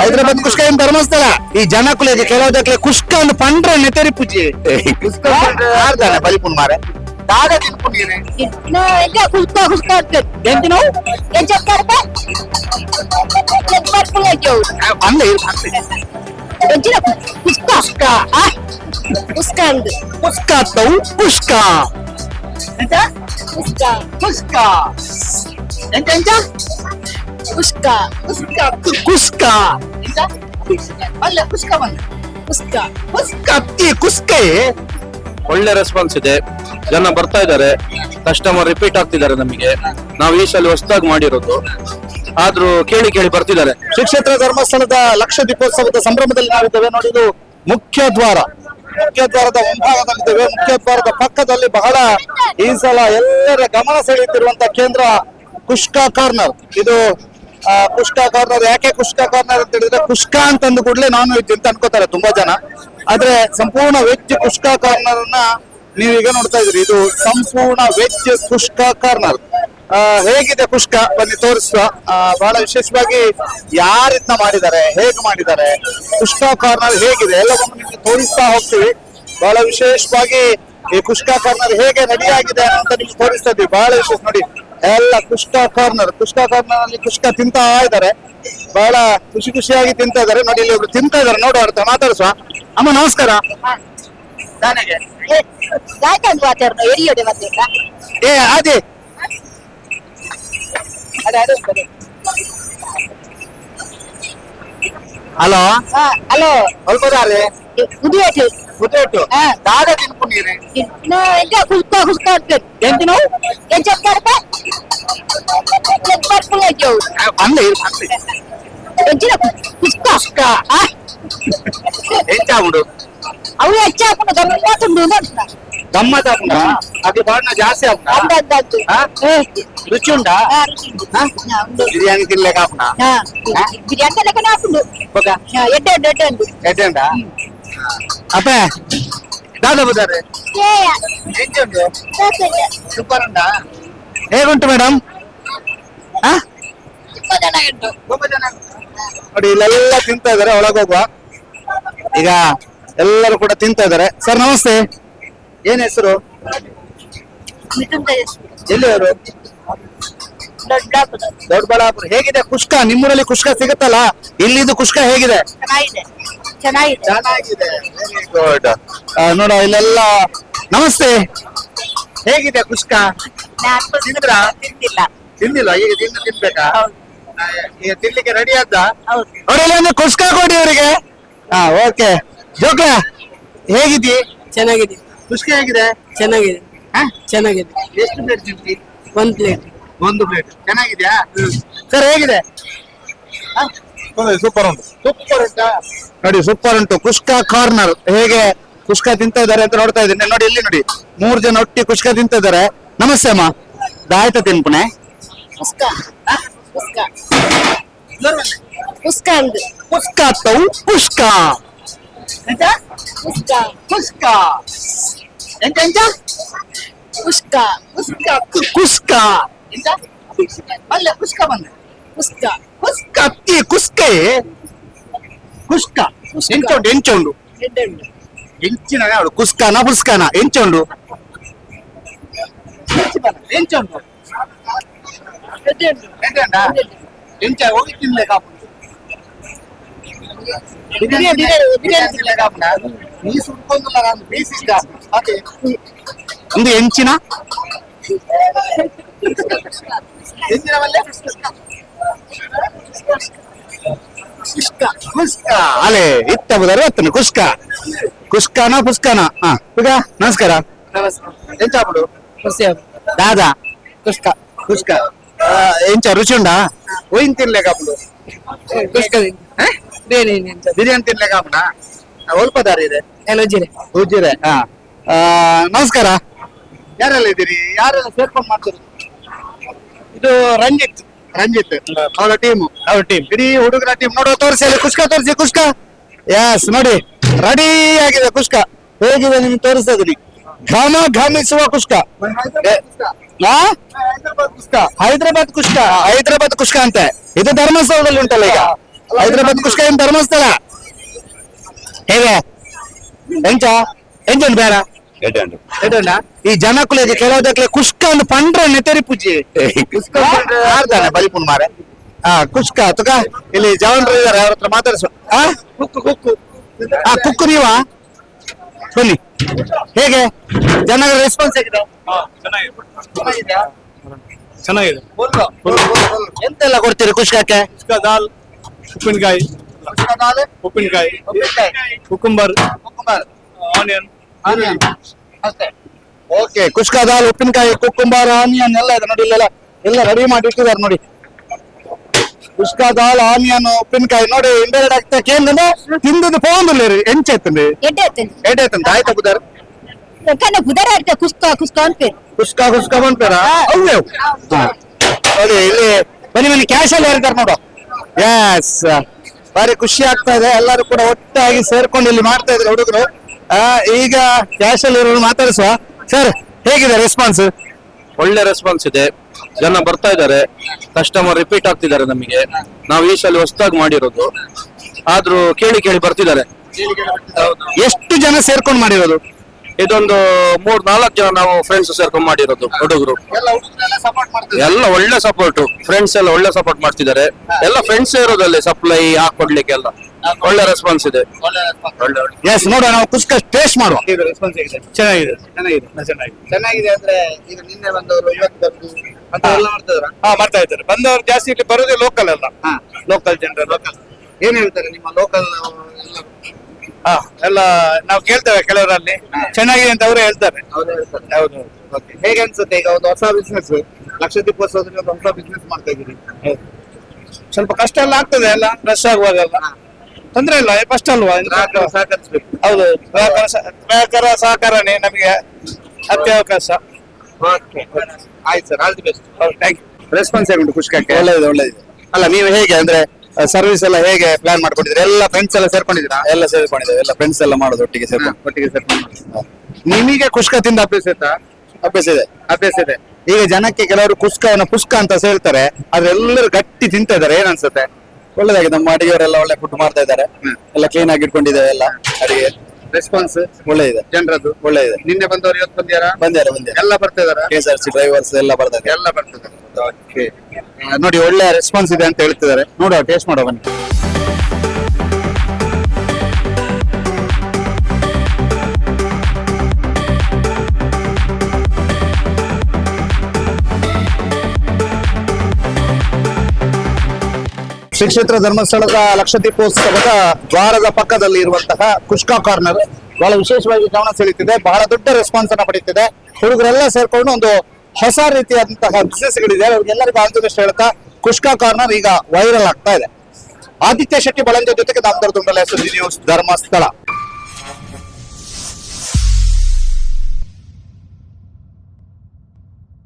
ಹೈದರಾಬಾದ್ ಕುಷ್ಕ ಏನ್ ಧರ್ಮಸ್ಥಳ ಈ ಜನಕುಲಿಗೆ ಕೆಲವುದಕ್ಕೆ ಕುಷ್ಕ ಒಂದು ಪಂಡ್ರೆ ನೆತೆರಿ ಪೂಜಿ. ಕುಷ್ಕ ಆರ್ದಾನೆ ಬಲಿಪುನ್ ಮಾರೆ? ದಾದ ತಿನ್ಪುಂಡಿರಿ No, enggak kusta kusta ಎಂತ ನಾವು? yang Jakarta lebar pula jauh ಬಂದೆ yang tidak kusta ಕುಷ್ಕ ah kusta itu ಕುಷ್ಕ ತೌ ಕುಷ್ಕ ಎಂತ? kusta ಕುಷ್ಕ ಎಂತ ಎಂತ? ಕುಷ್ಕ ಕುಷ್ಕ ಎಂತ ಅಲ್ಲ ಕುಷ್ಕ ಬಂದ ಕುಷ್ಕ ಅತ್ತಿ ಕುಷ್ಕೆ ಒಳ್ಳೆ ರೆಸ್ಪಾನ್ಸ್ ಇದೆ. ಜನ ಬರ್ತಾ ಇದ್ದಾರೆ. ಕಸ್ಟಮರ್ ರಿಪೀಟ್ ಆಗ್ತಿದ್ದಾರೆ ನಮಗೆ. ನಾವು ಈ ಸಲ ಹೊಸದಾಗಿ ಮಾಡಿರೋದು. ಆದ್ರೂ ಕೇಳಿ ಕೇಳಿ ಬರ್ತಿದ್ದಾರೆ. ಶ್ರೀ ಕ್ಷೇತ್ರ ಧರ್ಮಸ್ಥಳದ ಲಕ್ಷ ದೀಪೋತ್ಸವದ ಸಂಭ್ರಮದಲ್ಲಿ ನಾವಿದ್ದೇವೆ. ನೋಡಿದು ಮುಖ್ಯ ದ್ವಾರ. ಮುಖ್ಯ ದ್ವಾರದ ಮುಂಭಾಗದಲ್ಲಿದ್ದೇವೆ. ಮುಖ್ಯ ದ್ವಾರದ ಪಕ್ಕದಲ್ಲಿ ಬಹಳ ಈ ಸಲ ಎಲ್ಲರ ಗಮನ ಸೆಳೆಯುತ್ತಿರುವಂತ ಕೇಂದ್ರ ಕುಷ್ಕಾ ಕಾರ್ನರ್. ಇದು ಕುಷ್ಕ ಕಾರ್ನರ್ ಯಾಕೆ ಕುಷ್ಕ ಕಾರ್ನರ್ ಅಂತ ಹೇಳಿದ್ರೆ ಕುಷ್ಕ ಅಂತಂದು ಕೂಡಲೇ ನಾನ್ ವೆಜ್ ಅಂತ ಅನ್ಕೋತಾರೆ ತುಂಬಾ ಜನ. ಆದ್ರೆ ಸಂಪೂರ್ಣ ವೆಜ್ ಕುಷ್ಕ ಕಾರ್ನರ್ ಅನ್ನ ನೀವೀಗ ನೋಡ್ತಾ ಇದ್ರಿ ಇದು ಸಂಪೂರ್ಣ ವೆಜ್ ಕುಷ್ಕ ಕಾರ್ನರ್. ಹೇಗಿದೆ ಕುಷ್ಕ ಬನ್ನಿ, ತೋರಿಸುವ. ಬಹಳ ವಿಶೇಷವಾಗಿ ಯಾರಿಂದ ಮಾಡಿದ್ದಾರೆ, ಹೇಗೆ ಮಾಡಿದ್ದಾರೆ ಕುಷ್ಕ ಕಾರ್ನರ್ ಹೇಗಿದೆ? ಎಲ್ಲವನ್ನು ನಿಮ್ಗೆ ತೋರಿಸ್ತಾ ಹೋಗ್ತೀವಿ. ಬಹಳ ವಿಶೇಷವಾಗಿ ಈ ಕುಷ್ಕ ಕಾರ್ನರ್ ಹೇಗೆ ರೆಡಿ ಆಗಿದೆ ಅಂತ ನಿಮ್ಗೆ ತೋರಿಸ್ತಾ ಇದ್ವಿ ಬಹಳ ವಿಶೇಷ ನೋಡಿ. ಎಲ್ಲ ಕುಷ್ಕ ಕಾರ್ನರ್ ಕುಷ್ಕ ಕಾರ್ನರ್ ಅಲ್ಲಿ ಕುಷ್ಕ ತಿಂತಾ ಇದ್ದಾರೆ. ಬಹಳ ಖುಷಿ ಖುಷಿಯಾಗಿ ತಿಂತಾ ಇದ್ದಾರೆ. ನೋಡಿ ಇಲ್ಲಿ ಒಬ್ರು ತಿಂತಾ ಇದ್ದಾರೆ. ನೋಡುವ ಅರ್ಥ ಮಾತಾಡಿಸುವ. ಅಮ್ಮ ನಮಸ್ಕಾರ. ಏ ಅದೇ ಹಲೋ. ಹಲೋ halo ಸ್ವಲ್ಪ ಹಾ. ದಾದ मेरे नो इनका खुद का खुद का ఏంటి నువ్వు ఏం చెప్తారు ఎగ్ పర్పు లేదు పనులు వచ్చిన కుస్కా కుస్కా ఏం చావుడు అవి వచ్చాకుండా గమ్మిపోతుండు గమ్మతాకుండా అది పాడిన జాస్తి అవునా రుచి ఉందా? బిర్యానీ తినలే కాకుండా. బిర్యానీ తినలేక నాకుండు ఒక ఎడ్డ ఎడ్డ ఎడ్డ ఎడ్డండా అబ్బా. ಅಪ್ಪ ಬಜಾರ್? ಉಂಟು ಸೂಪರ್ ಉಂಟಾ ಹೇಗುಂಟು ಮೇಡಮ್ ನೋಡಿ ಇಲ್ಲೆಲ್ಲ ತಿಂತಾ ಇದಾರೆ ಒಳಗೆ ಹೋಗುವ. ಈಗ ಎಲ್ಲರೂ ಕೂಡ ತಿಂತಾ ಇದಾರೆ ಸರ್ ನಮಸ್ತೆ. ಏನ್ ಹೆಸರು? ಎಲ್ಲಿಯವರು? ದೊಡ್ಡಬಳ್ಳಾಪುರ. ಹೇಗಿದೆ ಕುಷ್ಕ? ನಿಮ್ಮೂರಲ್ಲಿ ಕುಷ್ಕ ಸಿಗುತ್ತಲ್ಲ? ಇಲ್ಲಿದು ಕುಷ್ಕ ಹೇಗಿದೆ? ಚೆನ್ನಾಗಿದೆ. ಚೆನ್ನಾಗಿದೆ ಗುಡ್ ನೋಡ ಇಲ್ಲೆಲ್ಲ ನಮಸ್ತೆ. ಹೇಗಿದೆ ಕುಷ್ಕ ನಾನು ತಿಂದ್ರಾ? ತಿಂದಿಲ್ಲ. ತಿಂದಿಲ್ಲ ಈಗ ತಿಂದು ತಿನ್ಬೇಕಾ? ಆ, ಈಗ ತಿನ್ಲಿಕ್ಕೆ ರೆಡಿ ಆದ್ದ? ಹೌದು. ನೋಡಿ ಕುಷ್ಕ ಕೊಡಿ ಅವರಿಗೆ. ಹಾ ಓಕೆ. ಜೋಕ್ಲ ಹೇಗಿದ್ದಿ? ಚೆನ್ನಾಗಿದೆ. ಪುಷ್ಕ ಹೇಗಿದೆ? ಚೆನ್ನಾಗಿದೆ. ಹಾ? ಚೆನ್ನಾಗಿದೆ. ಎಷ್ಟು ಪ್ಲೇಟ್ ತಿಂತಿ ಒಂದ್ ಪ್ಲೇಟ್ ಒಂದು ಪ್ಲೇಟ್ ಚೆನ್ನಾಗಿದ್ಯಾ? ಸರ್ ಹೇಗಿದೆ? ಸೂಪರ್ ಉಂಟು. ಸೂಪರ್ ಉಂಟಾ? ನೋಡಿ ಸೂಪರ್ ಉಂಟು. ಕುಷ್ಕ ಕಾರ್ನರ್ ಹೇಗೆ ಕುಷ್ಕ ತಿಂತ ಇದ್ದಾರೆ ಅಂತ ನೋಡ್ತಾ ಇದ್ದೀನಿ. ನೋಡಿ ಇಲ್ಲಿ ನೋಡಿ. ಮೂರ್ ಜನ ಒಟ್ಟಿ ಕುಷ್ಕ ತಿಂತ ಇದ್ದಾರೆ. ನಮಸ್ತೆ ಅಮ್ಮ. ದಾಯ್ತ ತಿನ್ಪುಣೆ? ಕುಸ್ಕ ಕುಸ್ಕ ಕುಸ್ಕ ಅಂದು. ಪುಷ್ಕ ತೌ ಕುಷ್ಕಾ. ಕುಸ್ಕ ಕುಷ್ಕ. ಎಂತ ಎಂತ? ಕುಸ್ಕ ಕುಷ್ಕ. ಕುಷ್ಕ. ಎಂತ? ಅಲ್ಲ ಕುಷ್ಕ ಬಂದ. ಕುಸ್ಕ ಕುಷ್ಕ ಅತ್ತಿ ಕುಸ್ಕೆ ಕುಷ್ಕ ಎಂಚುಂಡು ಎಂಚುಂಡು ಎಡ್ಡ ಉಂಡು ಎಂಚಿನ ಯಾವುದು ಕುಸ್ಕಾನ ಪುಸ್ಕಾನ ಎಂಚುಂಡು ಎಂಚುಂಡು ಎಡ್ಡ ಉಂಡು ಎಂಚಂಡ ಎಂಚ ಬಿರಿಯಾನಿ ಬಿರಿಯಾನಿ ಬಿರಿಯಾನಿ ಕುಸ್ಕ ಕುಸ್ಕ ಅಲೆ ಇತ್ತ ಬುದಾರೆ ಅತ್ತನ ಕುಸ್ಕ ಕುಸ್ಕಾನ ಪುಸ್ಕಾನ ಹಾ ಈಗ ನಮಸ್ಕಾರ. ನಮಸ್ಕಾರ. ಎಂಚ ಖುಷಿ ದಾದಾ. ಕುಸ್ಕ ಕುಸ್ಕ ಎಂಚ ರುಚಿ ಉಂಡಾ? ಒಯ್ನ್ ತಿನ್ಲಿಕ್ಕೆ ಆಪುಡು ಖುಷ್ಕದಿ ಬೇರೆ ಅಂತ ಬಿರಿಯಾನಿ ತಿನ್ಲಿಕ್ಕೆ ಆಪುಡ ಸ್ವಲ್ಪ ದಾರಿ ಇದೆ. ಎಲ್ಲ ಜಿರೆ ಉಜ್ಜಿರೆ ಹಾ. ಆ, ನಮಸ್ಕಾರ. ಯಾರೆಲ್ಲ ಇದ್ದೀರಿ? ಯಾರೆಲ್ಲ ಸೇರ್ಕೊಂಡು ಮಾಡ್ತೀರಿ ಇದು ರಂಜಿತ್. ರಂಜಿತ್ ಅವರ ಟೀಮ್ ಅವ್ರ ಟೀಮ್ ಇಡೀ ಹುಡುಗರ ಟೀಮ್ ನೋಡುವ ತೋರಿಸಿ ಅಲ್ಲಿ. ಕುಷ್ಕ ತೋರಿಸಿ ಕುಷ್ಕ. ಯಾಸ್ ನೋಡಿ. ರೆಡಿ ಆಗಿದೆ ಕುಷ್ಕ. ಹೇಗಿದೆ ನಿಮ್ಗೆ ತೋರಿಸ್ತಾ ಇದೀನಿ ಘಮ ಘಮಿಸುವ ಕುಷ್ಕ? ಹೈದರಾಬಾದ್ ಕುಷ್ಕ. ಹೈದರಾಬಾದ್ ಕುಷ್ಕ. ಅಂತ. ಇದು ಧರ್ಮಸ್ಥಳದಲ್ಲಿ ಉಂಟಲ್ಲ ಈಗ? ಹೈದರಾಬಾದ್ ಕುಷ್ಕ ಏನ್ ಧರ್ಮಸ್ಥಳ? ಹೇಗೆ? ಎಂಚ ಎಂಜನ್ ಬೇಡ? ಎಡ್ಡಣ್ಣ? ಈ ಜನಕುಲಿಗೆ ಕೆಲವುದಕ್ಕೆ ಕುಷ್ಕ ಒಂದು ಪಂಡ್ರೆ ನೆತೆರಿ ಪೂಜೆ ಕುಷ್ಕ ಆಡ್ತಾನೆ ಬಲಿಪುನ್ ಮಾರೆ. ಹಾ ಕುಷ್ಕ ತುಕ. ಇಲ್ಲಿ ಜವಾನ್ರು ಇದಾರೆ ಅವ್ರ ಹತ್ರ ಮಾತಾಡಿಸು. ಆ? ಕುಕ್ಕು ಕುಕ್ಕು. ಆ ಕುಕ್ಕು ನೀವಾ? ಬನ್ನಿ. ಹೇಗೆ? ಜನಗಳ ರೆಸ್ಪಾನ್ಸ್ ಹೇಗಿದೆ? ಚೆನ್ನಾಗಿದೆ. ಎಂತೆಲ್ಲ ಕೊಡ್ತೀರಿ ಕುಷ್ಕಕ್ಕೆ? ಕುಷ್ಕ ದಾಲ್ ಉಪ್ಪಿನಕಾಯಿ. ಉಪ್ಪಿನಕಾಯಿ. Cucumber. Onion. Okay kushka dal ಉಪ್ಪಿನಕಾಯಿ ಕುಕ್ಕುಂಬಾರ ಆನಿಯನ್ ಎಲ್ಲ ಇದೆ ನೋಡಿ ಇಲ್ಲೆಲ್ಲ ಎಲ್ಲ ರೆಡಿ ಮಾಡಿ ಇಟ್ಟಿದ್ದಾರೆ ನೋಡಿ. ಕುಷ್ಕ ದಾಲ್ ಆನಿಯನ್ ಉಪ್ಪಿನಕಾಯಿ ನೋಡಿ ಇಂಡೈರೆಕ್ಟ್ ಆಗ್ತಾ ಕೇಂದ್ರ ತಿಂದದ್ದು ಫೋನ್ ಎಂಚೈತಂడి ಎಡ್ಡೆ ಆಯ್ತೇನೆ ಏಟಾಯ್ತಂತ ಆಯ್ತಾ ಬುದಾರ್ ಕನ್ನ ಬುಧರ ಆಡ್ತ ಕುಸ್ಕ ಕುಸ್ಕ ಅನ್ಪೇರು ಕುಷ್ಕಾ ಕುಷ್ಕಾ ಬಂದ್ಬೇಡ ಹೌದು. ನೋಡಿ ಇಲ್ಲಿ ಬನ್ನಿ ಬನ್ನಿ ಕ್ಯಾಶ್ ಅಲ್ಲಿ ಯಾರಿದ್ದಾರೆ ನೋಡು. ಎಸ್ ಬಾರಿ ಖುಷಿ ಆಗ್ತಾ ಇದೆ. ಎಲ್ಲರೂ ಕೂಡ ಒಟ್ಟಾಗಿ ಸೇರ್ಕೊಂಡು ಇಲ್ಲಿ ಮಾಡ್ತಾ ಇದ್ರು ಹುಡುಗರು. ಈಗ ಕ್ಯಾಶ್ ಅಲ್ಲಿ ಇರೋರು ಮಾತಾಡಿಸುವ. ಸರ್ ಹೇಗಿದೆ ರೆಸ್ಪಾನ್ಸ್ ಒಳ್ಳೆ ರೆಸ್ಪಾನ್ಸ್ ಇದೆ. ಜನ ಬರ್ತಾ ಇದ್ದಾರೆ. ಕಸ್ಟಮರ್ ರಿಪೀಟ್ ಆಗ್ತಿದ್ದಾರೆ ನಮಗೆ. ನಾವು ಈ ಸಲ ಹೊಸದಾಗಿ ಮಾಡಿರೋದು. ಆದ್ರೂ ಕೇಳಿ ಕೇಳಿ ಬರ್ತಿದ್ದಾರೆ. ಎಷ್ಟು ಜನ ಸೇರ್ಕೊಂಡು ಮಾಡಿರೋದು? ಇದೊಂದು ಮೂರ್ ನಾಲ್ಕು ಜನ ನಾವು ಫ್ರೆಂಡ್ಸ್ ಸೇರ್ಕೊಂಡು ಮಾಡಿರೋದು ಹುಡುಗರು. ಎಲ್ಲ ಒಳ್ಳೆ ಸಪೋರ್ಟ್ ಫ್ರೆಂಡ್ಸ್ ಎಲ್ಲ ಒಳ್ಳೆ ಸಪೋರ್ಟ್ ಮಾಡ್ತಿದ್ದಾರೆ. ಎಲ್ಲ ಫ್ರೆಂಡ್ಸ್ ಇರೋದಲ್ಲಿ ಸಪ್ಲೈ ಹಾಕೊಡ್ಲಿಕ್ಕೆ ಎಲ್ಲ ಒಳ್ಳೆ ರೆಸ್ಪಾನ್ಸ್ ಇದೆ. ಒಳ್ಳೆ ಒಳ್ಳೆ ಎಸ್ ನೋಡುವ ನಾವು ಕುಸ್ಕ ಟೇಸ್ಟ್ ಮಾಡುವ. ಚೆನ್ನಾಗಿದೆ. ಚೆನ್ನಾಗಿದೆ. ಚೆನ್ನಾಗಿದೆ. ಚೆನ್ನಾಗಿದೆ ಅಂದ್ರೆ ಈಗ ನಿನ್ನೆ ಬಂದವರು ಇವತ್ತು ಬಂದು ಅಂತ ಎಲ್ಲ ಮಾಡ್ತಿದ್ರ? ಹಾ ಮಾಡ್ತಾ ಇದ್ದಾರೆ. ಬಂದವರು ಜಾಸ್ತಿ ಇಲ್ಲಿ ಬರೋದೇ ಲೋಕಲ್ ಅಲ್ಲ. ಹಾ. ಲೋಕಲ್ ಜನರ ಲೋಕಲ್ ಏನ್ ಹೇಳ್ತಾರೆ ನಿಮ್ಮ ಲೋಕಲ್ ಹಾ ಎಲ್ಲ ನಾವು ಕೇಳ್ತೇವೆ ಕೆಲವರಲ್ಲಿ. ಚೆನ್ನಾಗಿದೆ ಅಂತ ಅವರೇ ಹೇಳ್ತಾರೆ. ಅವ್ರು ಹೇಳ್ತಾರೆ. ಹೌದು. Okay. ಹೇಗೆ ಅನ್ಸುತ್ತೆ ಈಗ ಒಂದು ಹೊಸ ಬಿಸ್ನೆಸ್ ಲಕ್ಷ ದೀಪೋತ್ಸವದಲ್ಲಿ ಒಂದು ಹೊಸ ಬಿಸ್ನೆಸ್ ಮಾಡ್ತಾ ಇದ್ದೀರಿ. ಸ್ವಲ್ಪ ಕಷ್ಟ ಎಲ್ಲ ಆಗ್ತದೆ ಎಲ್ಲ ಫ್ರೆಶ್ ಆಗುವಾಗೆಲ್ಲ ತೊಂದ್ರೆ ಇಲ್ಲ ಫಸ್ಟ್ ಅಲ್ವಾ? ಹೌದು ಗ್ರಾಹಕರ ಸಹಕಾರ ಗ್ರಾಹಕರ ಸಹಕಾರನೇ ನಮಗೆ ಅತ್ಯವಕಾಶ. ಆಯ್ತು sir all the best thank you response ಹೇಗುಂಟು ಖುಷ್ಕಕ್ಕೆ ಒಳ್ಳೆಯದು ಒಳ್ಳೆಯದು ಅಲ್ಲ ನೀವು ಹೇಗೆ ಅಂದ್ರೆ ಸರ್ವಿಸ್ ಎಲ್ಲ ಹೇಗೆ ಪ್ಲಾನ್ ಮಾಡ್ಕೊಂಡಿದ್ರೆ ಎಲ್ಲ ಫ್ರೆಂಡ್ಸ್ ಎಲ್ಲ ಸೇರ್ಕೊಂಡಿದ್ದೀರಾ? ಎಲ್ಲ ಸೇರ್ಕೊಂಡಿದ್ದೇವೆ ಎಲ್ಲ ಫ್ರೆಂಡ್ಸ್ ಎಲ್ಲ ಮಾಡೋದು ಒಟ್ಟಿಗೆ ಸೇರ್ಕೊಂಡು. ಒಟ್ಟಿಗೆ ಸೇರ್ಕೊಂಡು ನಿಮಗೆ ಖುಷ್ಕ ತಿಂದ ಅಭ್ಯಾಸ ಇತ್ತಾ? ಅಭ್ಯಾಸ ಇದೆ. ಅಭ್ಯಾಸ ಇದೆ. ಈಗ ಜನಕ್ಕೆ ಕೆಲವರು ಕುಷ್ಕವನ್ನ ಪುಷ್ಕ ಅಂತ ಸೇರ್ತಾರೆ ಆದ್ರೆ ಎಲ್ಲರೂ ಗಟ್ಟಿ ತಿಂತ ಇದಾರೆ ಏನ್ ಅನ್ಸುತ್ತೆ? ಒಳ್ಳೆದಾಗಿದೆ. ನಮ್ಮ ಅಡಿಗೆಯವರೆಲ್ಲ ಒಳ್ಳೆ ಫುಡ್ ಮಾಡ್ತಾ ಇದ್ದಾರೆ. ಎಲ್ಲ ಕ್ಲೀನ್ ಆಗಿ ಇಟ್ಕೊಂಡಿದ್ದೇವೆ ಎಲ್ಲ ಅಡಿಗೆ. ರೆಸ್ಪಾನ್ಸ್ ಒಳ್ಳೆ ಇದೆ ಜನರದ್ದು. ಒಳ್ಳೆ ಇದೆ ನಿನ್ನೆ ಬಂದವರು ಇವತ್ತು ಬಂದ್ಯಾರ ಬಂದ್ಯಾರ ಬಂದ್ಯಾರ ಎಲ್ಲ ಬರ್ತಾ ಇದಾರ K S R C drivers ಎಲ್ಲ ಬರ್ತಾ ಇದ್ದಾರೆ. ಎಲ್ಲ ಬರ್ತದೆ ನೋಡಿ ಒಳ್ಳೆ ರೆಸ್ಪಾನ್ಸ್ ಇದೆ ಅಂತ ಹೇಳ್ತಿದ್ದಾರೆ. ನೋಡುವ ಟೇಸ್ಟ್ ಮಾಡುವ ಬನ್ನಿ. ಶ್ರೀ ಕ್ಷೇತ್ರ ಧರ್ಮಸ್ಥಳದ ಲಕ್ಷ ದೀಪೋತ್ಸವದ ದ್ವಾರದ ಪಕ್ಕದಲ್ಲಿ ಇರುವಂತಹ ಕುಷ್ಕಾ ಕಾರ್ನರ್. ಬಹಳ ವಿಶೇಷವಾಗಿ ಗಮನ ಸೆಳೀತಿದೆ ಬಹಳ ದೊಡ್ಡ ರೆಸ್ಪಾನ್ಸ್ ಅನ್ನ ಪಡೀತಿದೆ ಹುಡುಗರೆಲ್ಲ ಸೇರ್ಕೊಂಡು ಒಂದು ಹೊಸ ರೀತಿಯಾದಂತಹ ಬಿಸ್ನೆಸ್ ಗಳಿದೆ. ಅವ್ರಿಗೆಲ್ಲರಿಗೂ ಬೆಸ್ಟ್ ಹೇಳ್ತಾ ಕುಷ್ಕಾ ಕಾರ್ನರ್ ಈಗ ವೈರಲ್ ಆಗ್ತಾ ಇದೆ. ಆದಿತ್ಯ ಶೆಟ್ಟಿ ಬಳಂಜ ಜೊತೆಗೆ ದಾಮೋದರ ದುಂಡಲ ನ್ಯೂಸ್ ಧರ್ಮಸ್ಥಳ.